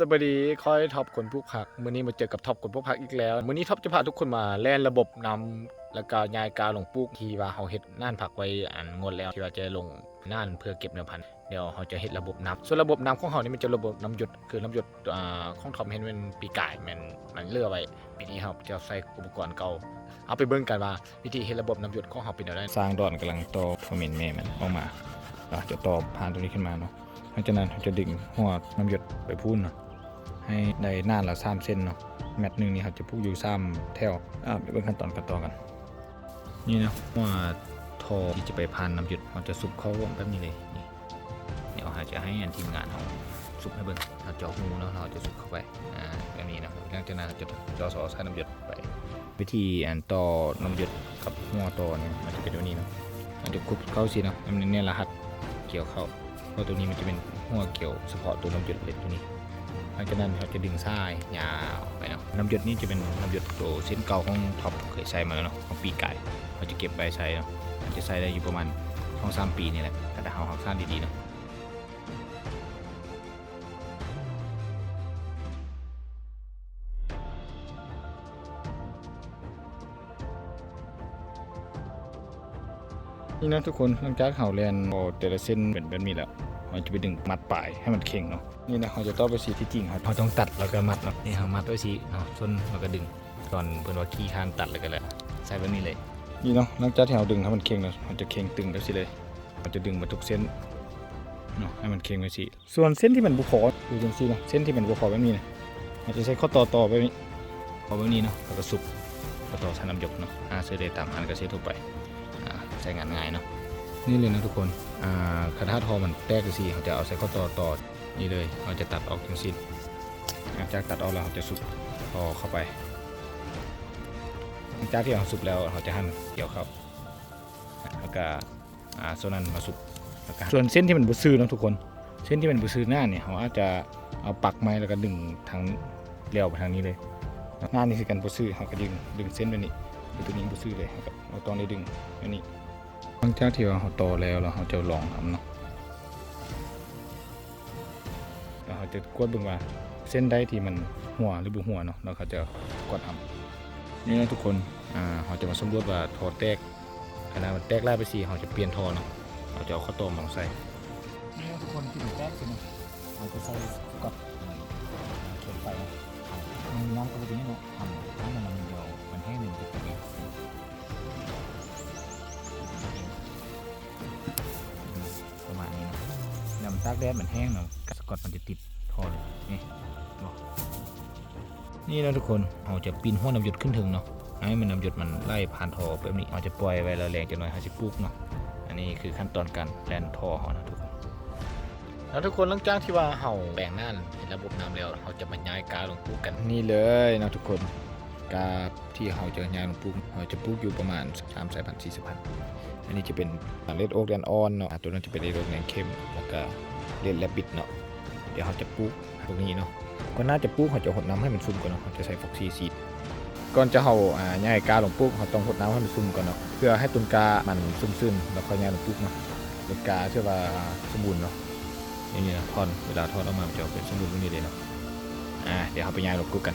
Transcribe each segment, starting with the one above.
สวัสดีคอยท็อปคนผู้ผักมื้อนี้มาเจอกับท็อปคนผู้ผักอีกแล้วมื้อนี้ท็อปจะพาทุกคนมาแล่นระบบนำแล้วก็ยายกาลงปลูกที่ว่าเฮาเฮ็ดน่านผักไว้อันงดแล้วที่ว่าจะลงน่านเพื่อเก็บเนื้อพันธุ์เดี๋ยวเฮาจะเฮ็ดระบบน้ำส่วนระบบน้ำของเฮานี่มันจะระบบน้ำหยดคือน้ำหยดอ่าของท็อปเห็นเป็นปีกายมันมันเลือไว้ปีนี้เฮาจะใส่อุปกรณ์เก่าเอาไปเบิ่งกันว่าวิธีเฮ็ดระบบน้ำหยดของเฮาเป็นแบบใดสร้างดอนกำลังต่อพอเมนแม่มันออกมาอะจะต่อผ่านตรงนี้ขึ้นมาเนาะหลังจากนั้นเราจะดึงหัวน้ำหยดไปพูนเนาะ ให้ได้หน้าละสามเส้นเนาะแมตช์หนึ่งนี่เขาจะพูกอยู่ซ้ำแถวอ่าไปเบิ่งขั้นตอนกันต่อกัน นี่นะว่าทอที่จะไปพันน้ำหยุดเราจะสุบเข้าแบบนี้เลยนี่เดี๋ยวเราจะให้อันทีมงานเราสุบให้เบิ่งเราเจาะหูแล้วเราจะสุบเข้าไปอ่าแบบนี้นะครับหลังจากนั้นเราจะจาะสอใส่น้ำหยดไป วิธีอันต่อน้ำหยดกับหัวต่อเนี่ยมันจะเป็นแบบนี้เนาะเราจะคลุกเข้าสิเนาะอันนี้เนี่ยรหัสเกี่ยวเข้าเพราะตัวนี้มันจะเป็นหัวเกี่ยวเฉพาะตัวน้ำหยดเลยตัวนี้ หลังจากนั้นเขาจะดึงซ้ายยาวไปเนาะน้ำหยดนี่จะเป็นน้ำหยดตัวเส้นเก่าของท็อปเคยใช้มาแล้วเนาะของปีไก่เขาจะเก็บไปใช้เนาะมันจะใช้ได้อยู่ประมาณสองสามปีนี่แหละแต่เขาหักสร้างดีๆเนาะนี่นะทุกคนหลังจากเขาเรียนโอแต่ละเส้นเป็นแบบนี้แล้ว เราจะไปดึงมัดปลายให้มันเข่งเนาะนี่นะเราจะต้องไปสีที่จริงครับเราต้องตัดแล้วก็มัดเนาะนี่เรามัดไว้สีเนาะส้นแล้วก็ดึงก่อนเพื่อนว่าขี้คานตัดเลยก็แล้วใส่แบบนี้เลยนี่เนาะหลังจากที่เราดึงให้มันเข่งเนาะมันจะเข่งตึงแล้วสิเลยเราจะดึงมาทุกเส้นเนาะให้มันเข่งไว้สิส่วนเส้นที่มันบุคอดูจังซี่เนาะเส้นที่มันบุคอแบบนี้นะเราจะใช้ข้อต่อต่อแบบนี้พอแบบนี้เนาะแล้วก็สุกข้อต่อใช้น้ำหยกเนาะอ่าเสื้อเดตามพันกระเซ็ทั่วไปอ่าใช้งานง่ายเนาะ นี่เลยนะทุกคนอ่าคาถาทอมันแตกสิเขาจะเอาใส่ข้อต่อต่อนี่เลยเราจะตัดออกทั้งสิ้นหลังจากตัดออกแล้วเราจะสุบต่อเข้าไปหลังจากที่เราสุบแล้วเราจะหั่นเกี่ยวเข้าแล้วก็อ่าส่วนนั้นมาสุกส่วนเส้นที่มันบุซื้อนะทุกคน เส้นที่มันบุซื้อหน้าเนี่ยเราอาจจะเอาปักไม้แล้วก็ดึงทางเลี้ยวไปทางนี้เลยหน้านี่คือการบุซื้อเราก็ดึงดึงเส้นไปนี่คือตัวนี้บุซื้อเลยเราก็เอาตอนนี้ดึงอันนี้ หลังจาที่ว่าเขาโตแล้วแล้วเขาจะลองทำเนาะเขาจะกดบิ่งว่าเส้นใดที่มันหัวหรือบุหัวเนาะแล้วเขาจะกดทำนี่นะทุกคนอ่าเขาจะมาสำรวจว่าทอแตกขนาดมันแตกไล่ไปสีเขาจะเปลี่ยนทอเนาะเขาจะเอาข้าวต้มมาใส่นี่ทุกคนที่มันแตกสินะเขาจะใส่กดเขียนไปนะมันน้ำก็จะนี่เนาะทำถ้ามันมันเดียวมันแห้งหนึ่งจะเป็น ประมาณนี้นะนำตากแดดมันแห้งเนาะสกอตมันจะติดทอเลยนี่บอกนี่นะทุกคนเราจะปีนหัวน้ำหยดขึ้นถึงเนาะให้มันน้ำหยดมันไล่ผ่านทอแบบนี้เราจะปล่อยไว้แล้วแรงจะหน่อยเขาจะปลูกเนาะอันนี้คือขั้นตอนการแลนทอเขานะทุกคนแล้วทุกคนหลังจากที่ว่าเห่าแบ่งน่านเห็นระบบน้ำแล้วเราจะมาย้ายกาลงปลูกกันนี่เลยนะทุกคนกาที่เราจะย้ายลงปลูกเราจะปลูกอยู่ประมาณ3สายพันธุ์4สายพันธุ์ อันนี้จะเป็นเลดโอ๊กแดนออนเนาะตัวนั้นจะเป็นเลดโอ๊กแดนเข้มแล้วก็เลดแลบบิดเนาะเดี๋ยวเขาจะปลูกตรงนี้เนาะก็น่าจะปลูกเขาจะหดน้ำให้มันซุ่มก่อนเนาะเขาจะใส่ฟอกซีซีดก่อนจะเขาอ่าย่ายกาลงปลูกเขาต้องหดน้ำให้มันซุ่มก่อนเนาะเพื่อให้ต้นกามันซุ่มซึมแล้วค่อยย่ายลงปลูกเนาะต้นกาเชื่อว่าสมบูรณ์เนาะนี่นะทอนเวลาทอนออกมามันจะเป็นสมบูรณ์ตรงนี้เลยเนาะอ่าเดี๋ยวเขาไปย่ายลงปลูกกัน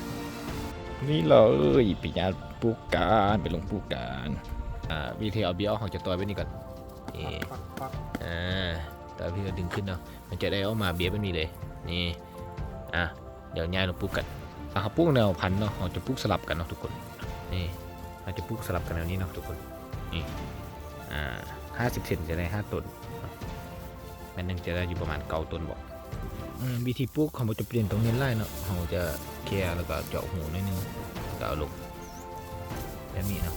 นี่เลยไปย่ายปลูกกันไปลงปลูกกัน อ่าวิธีเอาเบี้ยออกจากตัวไว้นี่ก่อนนี่อ่าตอนพี่ก็ดึงขึ้นเนาะมันจะได้ออกมาเบี้ยแบบนี้เลยนี่อะเดี๋ยวย้ายลงปลูกกันอะเขาปลูกแนวพันเนาะเราจะปลูกสลับกันเนาะทุกคนนี่เราจะปลูกสลับกันแนวนี้เนาะทุกคนนี่อ่าห้าสิบเซนจะได้ห้าต้นแม่นหนึงจะได้อยู่ประมาณเก้าต้นบอกอืมวิธีปลูกเขาจะเปลี่ยนตรงนี้ไล่เนาะเขาจะเคลียร์แล้วก็เจาะหูนิดนึงก็เอาลงแบบนี้เนาะ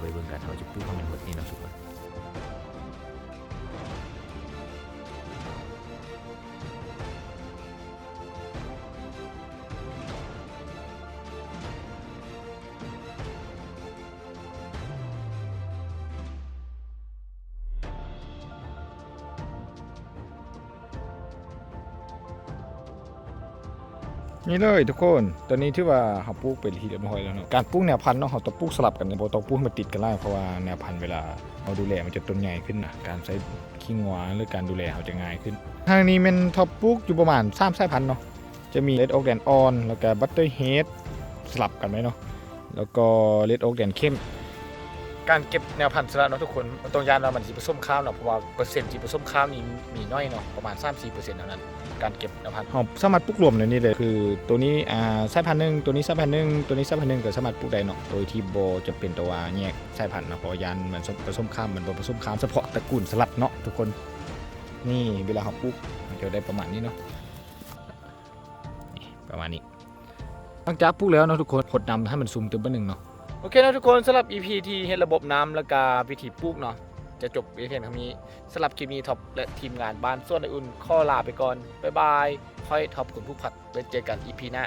ไปเบิ่งกันเขาจะปลูกให้มันหมดนี่นะทุกคน นี่เลยทุกคนตอนนี้ที่ว่าเขาปลูกเป็นที่เรียบร้อยแล้วเนาะการปลูกแนวพันธุ์เนาะเขาต้องปลูกสลับกันเนี่ยบ่ต้องปลูกให้มันติดกันไล่เพราะว่าแนวพันธุ์เวลาเราดูแลมันจะต้นใหญ่ขึ้นนะการใช้ขี้งัวหรือการดูแลเขาจะง่ายขึ้น ทางนี้เป็นท็อปปลูกอยู่ประมาณสามสายพันธุ์เนาะจะมีเลดโอ๊กแดนออนแล้วก็บัตเตอร์เฮดสลับกันไหมเนาะแล้วก็เลดโอ๊กแดนเข้ม การเก็บแนวพันธุ์สละเนาะทุกคนต้องยานว่ามันสิผสมข้าวเนาะเพราะว่าเปอร์เซ็นต์ที่ผสมข้าวนี่มีน้อยเนาะประมาณ3-4%เท่านั้นการเก็บแนวพันธุ์สามารถปลูกรวมในนี้เลยคือตัวนี้อ่าสายพันธุ์หนึ่งตัวนี้สายพันธุ์หนึ่งตัวนี้สายพันธุ์หนึ่งก็สามารถปลูกได้เนาะโดยที่โบจะเป็นตัวแยกสายพันธุ์เนาะเพราะยานมันผสมข้ามมันบ่ผสมข้ามเฉพาะตระกูลสลัดเนาะทุกคนนี่เวลาเขาปลูกมันจะได้ประมาณนี้เนาะประมาณนี้หลังจากปลูกแล้วเนาะทุกคนผดนำให้มันซูมตึมไปหนึ่งเนาะ โอเคนะทุกคนสำหรับ EP ที่เห็นระบบน้ำและกาวิธีปลูกเนาะจะจบเพียงเท่านี้สำหรับคลิปนี้ท็อปและทีมงานบ้านส่วนอุ่นข้อลาไปก่อน บ๊ายบาย ค่อยท็อปคุณผู้ผัดไว้เจอกัน EP หน้า